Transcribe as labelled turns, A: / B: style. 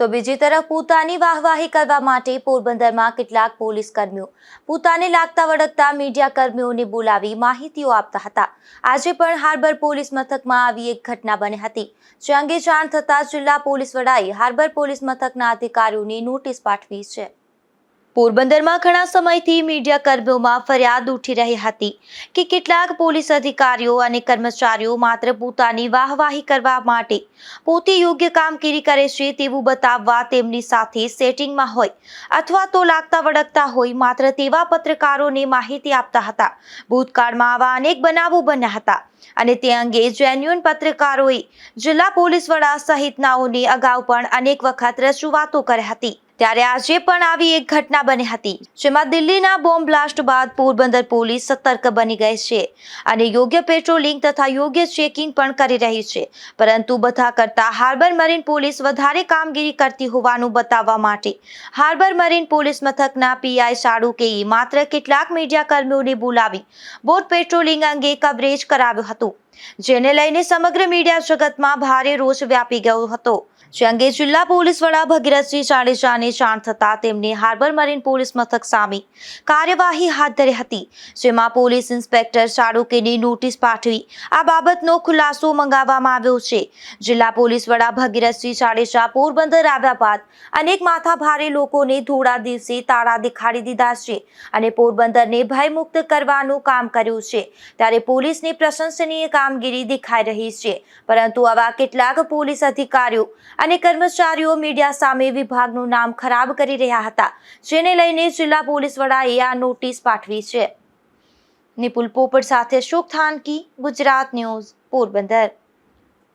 A: તો બીજી તરફ પોતાની વાહવાહી કરવા માટે પોરબંદરમાં કેટલાક પોલીસ કર્મીઓ પોતાને લાગતા વળગતા મીડિયા કર્મીઓને બોલાવી માહિતીઓ આપતા હતા. આજે પણ હાર્બર પોલીસ મથકમાં આવી એક ઘટના બની હતી. જે અંગે જાણ થતાં જિલ્લા પોલીસ વડાએ હાર્બર પોલીસ મથકના અધિકારીઓને નોટિસ પાઠવી છે. પોરબંદરમાં ઘણા સમયથી મીડિયા કર્મીઓમાં ફરિયાદ ઉઠી રહી હતી કે કેટલાક પોલીસ અધિકારીઓ અને કર્મચારીઓ માત્ર પોતાની વાહવાહી કરવા માટે પોતે યોગ્ય કામગીરી કરે છે તેવું બતાવવા તેમની સાથે સેટિંગમાં હોય અથવા તો લાગતા વળગતા હોય માત્ર તેવા પત્રકારોને માહિતી આપતા હતા. ભૂતકાળમાં આવા અનેક બનાવો બન્યા હતા અને તે અંગે જેન્યુઅન પત્રકારોએ જિલ્લા પોલીસ વડા સહિતનાઓને અગાઉ પણ અનેક વખત રજૂઆતો કરી હતી. ત્યારે આજે પણ આવી એક ઘટના બની હતી, જેમાં દિલ્હીના બોમ્બ બ્લાસ્ટ બાદ પોરબંદર પોલીસ સતર્ક બની ગઈ છે અને યોગ્ય પેટ્રોલિંગ તથા યોગ્ય ચેકિંગ પણ કરી રહી છે. પરંતુ બધા કરતા હાર્બર મરીન પોલીસ વધારે કામગીરી કરતી હોવાનું બતાવવા માટે, હાર્બર મરીન પોલીસ મથકના પીઆઈ સાડુકેએ માત્ર કેટલાક મીડિયા કર્મીઓને બોલાવી બોટ પેટ્રોલિંગ અંગે કવરેજ કરાવ્યું હતું, જેને લઈને સમગ્ર મીડિયા જગતમાં ભારે રોષ વ્યાપી ગયો હતો. જે અંગે જિલ્લા પોલીસ વડા ભગીરથસિંહ જાડેજાને જાણ થતાં તેમણે હાર્બર મરીન પોલીસ મથક સામે કાર્યવાહી હાથ ધરી હતી, જેમાં પોલીસ ઇન્સ્પેક્ટર ચાડુકેની નોટિસ પાઠવી આ બાબતનો ખુલાસો મંગાવવામાં આવ્યો છે. જિલ્લા પોલીસ વડા ભગીરથસિંહ જાડેજા પોરબંદર આવ્યા બાદ અનેક માથાભારે લોકોને ધોળા દિવસે તાળા દેખાડી દીધા છે અને પોરબંદરને ભયમુક્ત કરવાનું કામ કર્યું છે. ત્યારે પોલીસની પ્રશંસનીય કામગીરી દેખાઈ રહી છે. પરંતુ આવા કેટલાક પોલીસ અધિકારીઓ અને કર્મચારીઓ મીડિયા સામે વિભાગનું નામ ખરાબ કરી રહ્યા હતા, જેને લઈને જિલ્લા પોલીસ વડાએ આ નોટિસ પાઠવી છે. નિપુલ પોપટ સાથે શોક થાનકી, ગુજરાત ન્યૂઝ પોરબંદર.